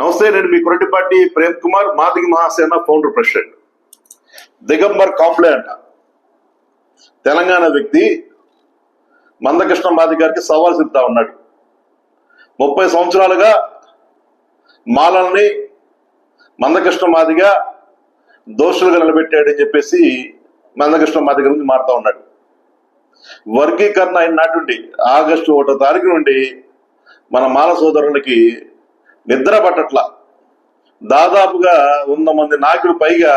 నమస్తే నేను మీ కొరటిపాటి ప్రేమ్ కుమార్ మాదిగి మహాసేన ఫౌండర్ ప్రెసిడెంట్ దిగంబర్ కాంప్లే అంట. తెలంగాణ వ్యక్తి మందకృష్ణ మాది గారికి సవాల్ చెప్తా ఉన్నాడు. ముప్పై సంవత్సరాలుగా మాలల్ని మందకృష్ణ మాదిగా దోషులుగా నిలబెట్టాడని చెప్పేసి మందకృష్ణ మాది గురించి మారుతా ఉన్నాడు. వర్గీకరణ అయిన నాటి ఆగస్టు ఒకటో తారీఖు నుండి మన మాల సోదరులకి నిద్ర పట్టట్ల. దాదాపుగా వంద మంది నాయకులు పైగా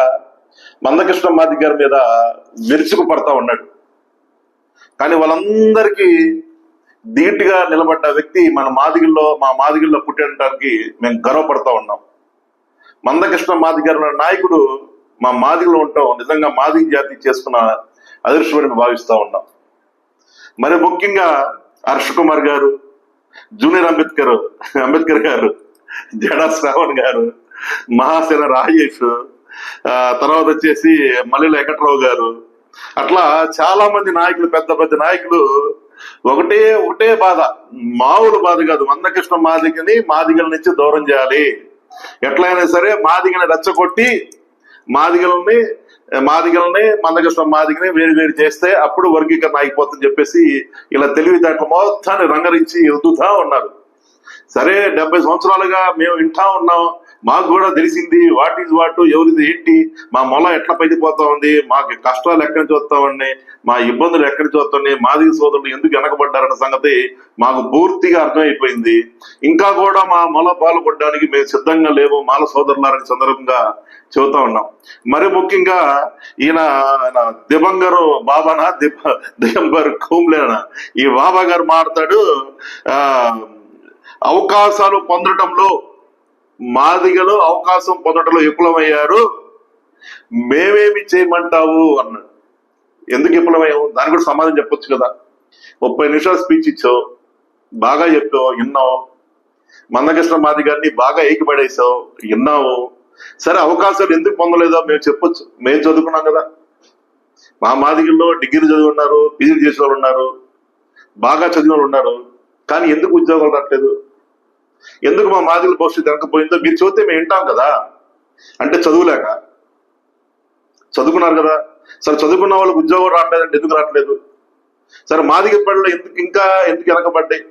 మందకృష్ణ మాది గారి మీద విరుచుకు పడతా ఉన్నాడు. కానీ వాళ్ళందరికీ ధీటుగా నిలబడ్డ వ్యక్తి మన మాదిగిల్లో మా మాదిగిల్లో పుట్టడానికి మేము గర్వపడతా ఉన్నాం. మందకృష్ణ మాదిగారు నాయకుడు మా మాదిగిలో ఉంటాం నిజంగా మాదిగ జాతి చేసుకున్న అదృష్టమని భావిస్తూ ఉన్నాం. మరి ముఖ్యంగా హర్ష కుమార్ గారు జూనియర్ అంబేద్కర్ అంబేద్కర్ గారు జడ శ్రావణ్ గారు మహాసేన రాజేష్ తర్వాత వచ్చేసి మల్లెల వెంకట్రావు గారు. అట్లా చాలా మంది నాయకులు పెద్ద పెద్ద నాయకులు ఒకటే ఒకటే బాధ. మామూలు బాధ కాదు మందకృష్ణ మాదిగని మాదిగల నుంచి దూరం చేయాలి. ఎట్లయినా సరే మాదిగని రెచ్చగొట్టి మాదిగల్ని మాదిగల్ని మందకృష్ణ మాదిగని వేరు వేరు చేస్తే అప్పుడు వర్గీకరణ అయిపోతుందని చెప్పేసి ఇలా తెలివితేటలు మొత్తాన్ని రంగరించి ఎదుగుతా ఉన్నారు. సరే డెబ్బై సంవత్సరాలుగా మేము వింటా ఉన్నాం. మాకు కూడా తెలిసింది వాట్ ఈజ్ వాట్ ఎవరిది ఏంటి మా మొల ఎట్లా పైదిపోతా ఉంది మాకు కష్టాలు ఎక్కడి నుంచి వస్తా ఉన్నాయి మా ఇబ్బందులు ఎక్కడి నుంచి వస్తున్నాయి మాది సోదరులు ఎందుకు వెనకబడ్డారన్న సంగతి మాకు పూర్తిగా అర్థమైపోయింది. ఇంకా కూడా మా మొల పాల్గొనడానికి మేము సిద్ధంగా లేవు మాల సోదరులారని సందర్భంగా చెబుతా ఉన్నాం. మరి ముఖ్యంగా ఈయన దివంగరు దిబంగరు బాబానా దిబ దిగంబర్ కోమ్లేనా ఈ బాబా గారు మాట్లాడు ఆ అవకాశాలు పొందడంలో మాదిగలు అవకాశం పొందడంలో విఫలమయ్యారు. మేమేమి చేయమంటావు అన్నాడు ఎందుకు విఫలమయ్యావు? దానికి కూడా సమాధానం చెప్పొచ్చు కదా. ముప్పై నిమిషాలు స్పీచ్ ఇచ్చావు బాగా చెప్పావు విన్నావు. మందకృష్ణ మాది గారిని బాగా ఏకిపడేసావు విన్నావు. సరే అవకాశాలు ఎందుకు పొందలేదో మేము చెప్పొచ్చు. మేము చదువుకున్నాం కదా. మా మాదిగల్లో డిగ్రీ చదివి ఉన్నారు పీజీ చేసిన వాళ్ళు ఉన్నారు బాగా చదివిన వాళ్ళు ఉన్నారు. కానీ ఎందుకు ఉద్యోగాలు రావట్లేదు? ఎందుకు మా మాదిగల భవిష్యత్తు వెనకపోయిందో మీరు చూస్తే మేము వింటాం కదా. అంటే చదువులేక. చదువుకున్నారు కదా. సరే చదువుకున్న వాళ్ళకి ఉద్యోగం రావట్లేదంటే ఎందుకు రావట్లేదు? సరే మాదిగ పనులు ఎందుకు ఇంకా ఎందుకు వెనకబడ్డాయి?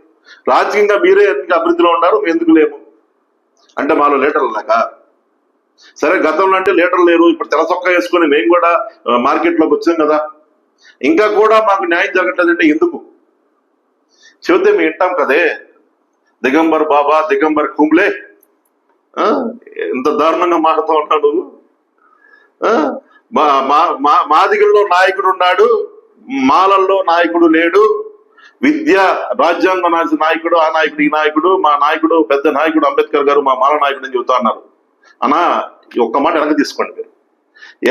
రాజకీయంగా మీరే ఎందుకు అభివృద్ధిలో ఉన్నారు? మేము ఎందుకు లేము? అంటే మాలో లీటర్లు లేక. సరే గతంలో అంటే లీటర్లు లేరు. ఇప్పుడు తెలసొక్క వేసుకొని మేము కూడా మార్కెట్లోకి వచ్చాం కదా. ఇంకా కూడా మాకు న్యాయం జరగట్లేదంటే ఎందుకు? చెబితే మేము వింటాం కదే. దిగంబర్ బాబా దిగంబర్ కుంబ్లే ఎంత దారుణంగా మారుతూ ఉంటాడు. మా మా- మా మాదిగల్లో నాయకుడు ఉన్నాడు మాలల్లో నాయకుడు లేడు విద్య రాజ్యాంగ నాయకుడు ఆ నాయకుడు ఈ నాయకుడు మా నాయకుడు పెద్ద నాయకుడు అంబేద్కర్ గారు మా మాల నాయకుడు అని చెబుతా అన్నారు. అనా ఈ ఒక్క మాట వెనక తీసుకోండి మీరు.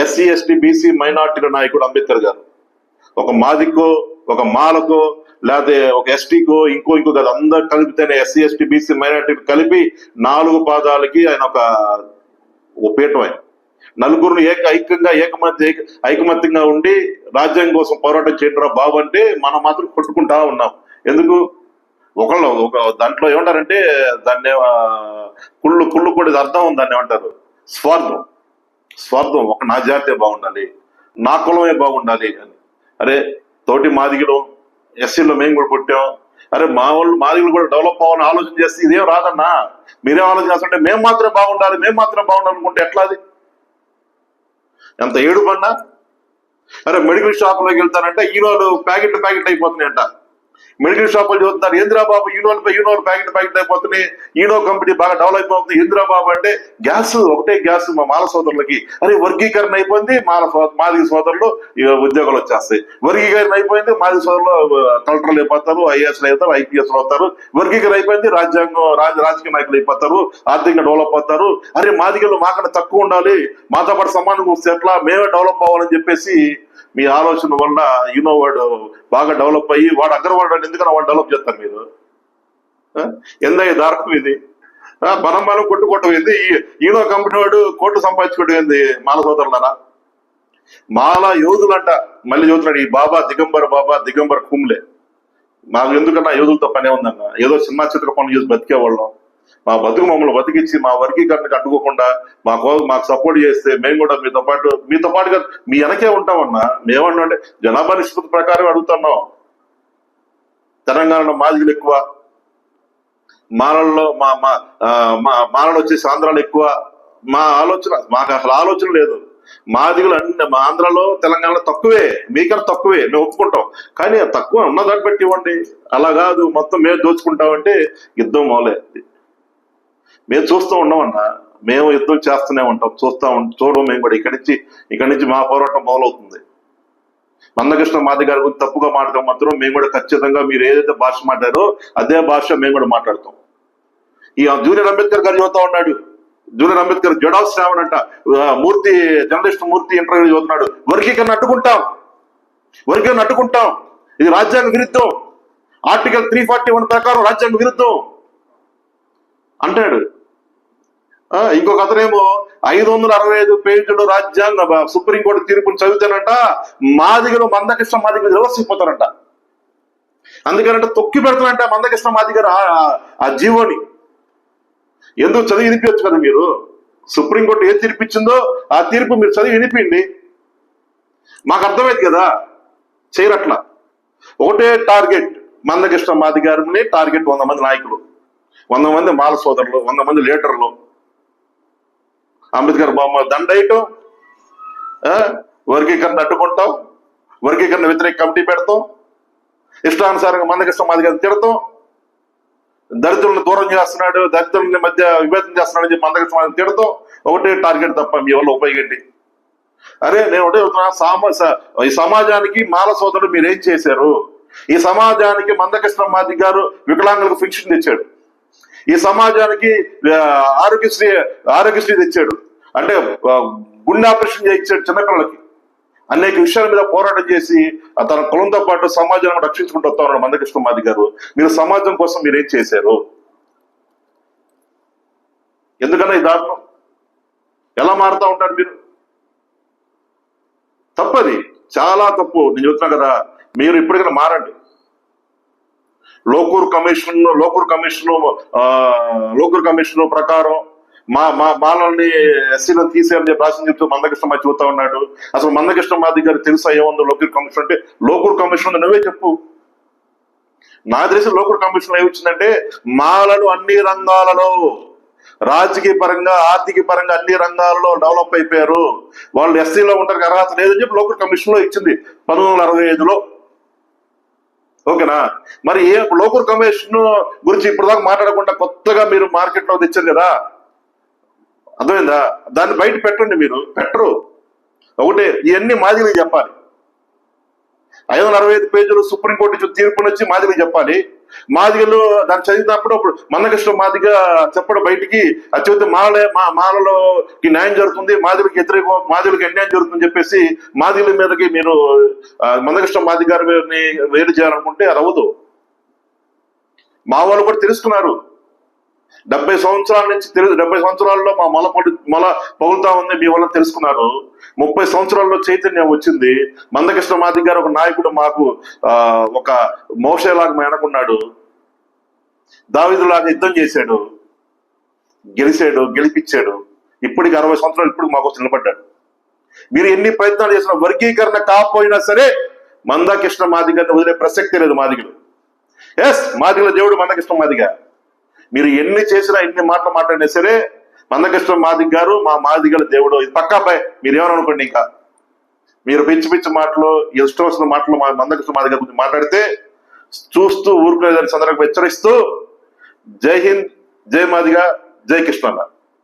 ఎస్సీ ఎస్టీ బీసీ మైనార్టీల నాయకుడు అంబేద్కర్ గారు. ఒక మాదికో ఒక మాలకో లేకపోతే ఒక ఎస్టీకో ఇంకో ఇంకో కాదు అందరు కలిపితేనే ఎస్సీ ఎస్టీ బీసీ మైనార్టీ కలిపి నాలుగు పాదాలకి ఆయన ఒక పీఠం ఆయన. నలుగురు ఏక ఐక్యంగా ఏకమత్య ఐకమత్యంగా ఉండి రాజ్యాంగం కోసం పోరాటం చేయడం బాబు అంటే మనం మాత్రం కొట్టుకుంటా ఉన్నాం. ఎందుకు? ఒకళ్ళు ఒక దాంట్లో ఏమంటారంటే దాన్ని కుళ్ళు కుళ్ళు కూడా అర్థం ఉంది దాన్ని ఏమంటారు? స్వార్థం. స్వార్థం ఒక నా జాతే బాగుండాలి నా కులమే బాగుండాలి అని. అరే తోటి మాదిగడం ఎస్సీలో మేము కూడా పుట్టాం. అరే మా వాళ్ళు మాదిగలు కూడా డెవలప్ అవ్వాలని ఆలోచన చేస్తే ఇదేం రాదన్నా? మీరేం ఆలోచన చేస్తుంటే మేము మాత్రం బాగుండాలి మేము మాత్రం బాగుండాలి అనుకుంటే ఎట్లా అది? ఎంత ఏడుపన్నా? అరే మెడికల్ షాప్లోకి వెళ్తానంటే ఈరోజు ప్యాకెట్ ప్యాకెట్ అయిపోతున్నాయంట. మెడికల్ షాపులు చూస్తున్నారు. ఇందిరా బాబు ఈనోలు ఈనోలు ప్యాకెట్ ప్యాకెట్ అయిపోతున్నాయి. ఈనో కంపెనీ బాగా డెవలప్ అవుతుంది. ఇందిరా బాబు అంటే గ్యాస్ ఒకటే గ్యాస్ మా మాల సోదరులకి. అరే వర్గీకరణ అయిపోయింది. మాల మాదిగ సోదరులు ఉద్యోగాలు వచ్చేస్తాయి. వర్గీకరణ అయిపోయింది. మాదిగ సోదరులు కలెక్టర్లు అయిపోతారు. ఐఏఎస్లు అవుతారు ఐపీఎస్లు అవుతారు. వర్గీకరణ అయిపోయింది. రాజ్యాంగం రాజ రాజకీయ నాయకులు అయిపోతారు. ఆర్థికంగా డెవలప్ అవుతారు. అరే మాదిగలు మాకన్నా తక్కువ ఉండాలి. మాతో పాటు సమానంగా వస్తే ఎట్లా మేమే డెవలప్ అవ్వాలని చెప్పేసి మీ ఆలోచన వల్ల యూనో వాడు బాగా డెవలప్ అయ్యి వాడు అగ్రవాడు ఎందుకన్నా వాడు డెవలప్ చేస్తారు మీరు? ఆ? ఎందయ్య దారుణం ఇది? ఆ, బలం కొట్టు కొట్టుకోవటం ఈనో కంపెనీ వాడు కోట్లు సంపాదించుకోవడం ఏంది? మాల సోదరులరా? మాల యోధులంట మళ్ళీ చదువుతున్నాడు ఈ బాబా దిగంబర్ బాబా దిగంబర్ కుమ్లే. మాకు ఎందుకన్నా యోధులతో పనే ఉందన్న? ఏదో సినిమా చిత్ర పనులు చేసి బతికేవాళ్ళం. మా బతుకు మమ్మల్ని బతికిచ్చి మా వర్గీకరణకు అడ్డుకోకుండా మా మాకు సపోర్ట్ చేస్తే మేము కూడా మీతో పాటు మీతో పాటుగా మీ వెనకే ఉంటామన్నా. మేమన్నా అంటే జనాభా నిష్పత్తి ప్రకారం అడుగుతున్నాం. తెలంగాణలో మాదిగలు ఎక్కువ. మాలల్లో మా మా మా మాలలు వచ్చేసి ఆంధ్రాలు ఎక్కువ. మా ఆలోచన మాకు అసలు ఆలోచన లేదు. మాదిగులు అన్ని మా ఆంధ్రాలో తెలంగాణలో తక్కువే. మీకన్నా తక్కువే. మేము ఒప్పుకుంటాం. కానీ తక్కువ ఉన్నదాన్ని బట్టి ఇవ్వండి. అలా కాదు. మొత్తం మేము దోచుకుంటామంటే యుద్ధం మొదలైంది. మేము చూస్తూ ఉన్నామన్నా మేము యుద్ధం చేస్తూనే ఉంటాం. చూస్తా ఉంటాం చూడడం మేము కూడా. ఇక్కడి నుంచి ఇక్కడి నుంచి మా పోరాటం మొదలవుతుంది. మందకృష్ణ మాది గారి గురించి తప్పుగా మాట్లాడడం మాత్రం మేము కూడా ఖచ్చితంగా మీరు ఏదైతే భాష మాట్లాడారో అదే భాష మేము కూడా మాట్లాడతాం. ఈ జూనియర్ అంబేద్కర్ గారు చదువుతా ఉన్నాడు. జూనియర్ అంబేద్కర్ జడావ్ శ్రావణ్ అంట. మూర్తి జర్నలిస్ట్ మూర్తి ఇంటర్వ్యూ చదువుతున్నాడు. వర్గీకరణ అడ్డుకుంటాం వర్గీకరణ అడ్డుకుంటాం ఇది రాజ్యాంగ విరుద్ధం. ఆర్టికల్ త్రీ ఫార్టీ వన్ ప్రకారం రాజ్యాంగ విరుద్ధం. అంటాడు. ఆ, ఇంకొక అతనేమో ఐదు వందల అరవై ఐదు పేజీలు రాజ్యాంగ సుప్రీంకోర్టు తీర్పును చదివితేనంట మాదిగలు మందకృష్ణ మాదిగ రివర్స్ అందుకనంట తొక్కి పెడతానంట మందకృష్ణ మాదిగారు ఆ- ఆ- ఆ జీవోని. ఎందుకు చదివి వినిపించచ్చు కదా మీరు? సుప్రీంకోర్టు ఏ తీర్పు ఇచ్చిందో ఆ తీర్పు మీరు చదివి వినిపిండి మాకు అర్థమైంది కదా? చేయరట్లా. ఒకటే టార్గెట్ మందకృష్ణ మాది గారిని టార్గెట్ వంద మంది నాయకులు. వంద మంది మాల సోదరులు వంద మంది లీడర్లు. అంబేద్కర్ బొమ్మ దండయటం ఆ, వర్గీకరణ అడ్డుకుంటాం వర్గీకరణ వ్యతిరేక కమిటీ పెడతాం ఇష్టానుసారంగా మందకృష్ణ మాది తిడతాం. దరిద్రులను దూరం చేస్తున్నాడు దళితులని మధ్య విభేదం చేస్తున్నాడు అని చెప్పి తిడతాం. ఒకటే టార్గెట్ తప్ప మీ వల్ల ఉపయోగండి. అరే నేను ఒకటే చెప్తున్నా సామ స- ఈ సమాజానికి మాల సోదరుడు మీరు ఏం చేశారు? ఈ సమాజానికి మందకృష్ణ మాది గారు వికలాంగులకు ఫిక్షన్ తెచ్చాడు. ఈ సమాజానికి ఆరోగ్యశ్రీ ఆరోగ్యశ్రీ తెచ్చాడు. అంటే గుండె ఆపరేషన్ చేయించాడు చిన్నపిల్లలకి. అనేక విషయాల మీద పోరాటం చేసి తన కులంతో పాటు సమాజాన్ని రక్షించుకుంటూ వస్తా ఉన్నాడు మందకృష్ణ మాది గారు. మీరు సమాజం కోసం మీరు ఏం చేశారు? ఎందుకన్నా ఈ దారుణం? ఎలా మారుతా ఉంటారు మీరు? తప్పది. చాలా తప్పు. నేను చెప్తున్నా కదా మీరు ఇప్పటికైనా మారండి. Lokur commission Lokur commission Lokur commission ప్రకారం మా మా మాలని ఎస్సీలో తీసేయని చెప్పి రాసిన చెప్తూ మందకృష్ణ మాది చూస్తా ఉన్నాడు. అసలు మందకృష్ణ మాది గారు తెలుసా ఏముందో లోకూర్ కమిషన్ అంటే? లోకూర్ కమిషన్ ఉంది నువ్వే చెప్పు. నా తెలిసి లోకూర్ కమిషన్ ఏమిచ్చిందంటే మాలలు అన్ని రంగాలలో రాజకీయ పరంగా ఆర్థిక పరంగా అన్ని రంగాలలో డెవలప్ అయిపోయారు. వాళ్ళు ఎస్సీలో ఉంటారు అర్హత లేదని చెప్పి లోకల్ కమిషన్లో ఇచ్చింది. పంతొమ్మిది వందల అరవై ఐదులో ఓకేనా? మరి ఏ లోకల్ కమిషన్ గురించి ఇప్పుడు దాకా మాట్లాడకుండా కొత్తగా మీరు మార్కెట్లో తెచ్చారు కదా? అర్థమైందా? దాన్ని బయట పెట్టండి మీరు. పెట్టరు. ఒకటే ఇవన్నీ మాదిరి చెప్పాలి. ఐదు వందల అరవై ఐదు పేజీలు సుప్రీంకోర్టు ఇచ్చిన తీర్పును వచ్చి మాదిరి చెప్పాలి. మాదిగలు దాన్ని చదివినప్పుడు అప్పుడు మందకృష్ణ మాదిగ చెప్పడం బయటికి అది చెబితే మాలే మా మాలలోకి న్యాయం జరుగుతుంది మాదిరికి వ్యతిరేక మాదిలకు అన్యాయం జరుగుతుందని చెప్పేసి మాదిగల మీదకి మీరు మందకృష్ణ మాది గారిని వేరు చేయాలనుకుంటే అది అవ్వదు. మా వాళ్ళు కూడా తెలుసుకున్నారు. డెబ్బై సంవత్సరాల నుంచి తెలుసు డెబ్బై సంవత్సరాల్లో మా మొల పడు మొల పగులుతా ఉంది మీ వల్ల తెలుసుకున్నారు. ముప్పై సంవత్సరాల్లో చైతన్యం వచ్చింది. మందకృష్ణ మాది గారు ఒక నాయకుడు మాకు ఆ, ఒక మోషేలాగా మేనకున్నాడు దావిదులాగా యుద్ధం చేశాడు. గెలిచాడు గెలిపించాడు. ఇప్పటికి అరవై సంవత్సరాలు ఇప్పుడు మాకు నిలబడ్డాడు. మీరు ఎన్ని ప్రయత్నాలు చేసినా వర్గీకరణ కాకపోయినా సరే మందకృష్ణ మాదిగని వదిలే ప్రసక్తి లేదు మాదిగలు ఎస్ మాదిగల దేవుడు మందకృష్ణ మాదిగ మీరు ఎన్ని చేసినా ఎన్ని మాటలు మాట్లాడినా సరే మందకృష్ణ మాదిగ గారు మా మాదిగల దేవుడు. ఇది పక్కా పై మీరు ఏమనుకోండి ఇంకా? మీరు పిచ్చి పిచ్చి మాటలు ఇష్టం వచ్చిన మాటలు మా మందకృష్ణ మాదిగ గురించి మాట్లాడితే చూస్తూ ఊరుకునేదాన్ని సందర్భంగా హెచ్చరిస్తూ జై హింద్ జై మాదిగ జై కృష్ణ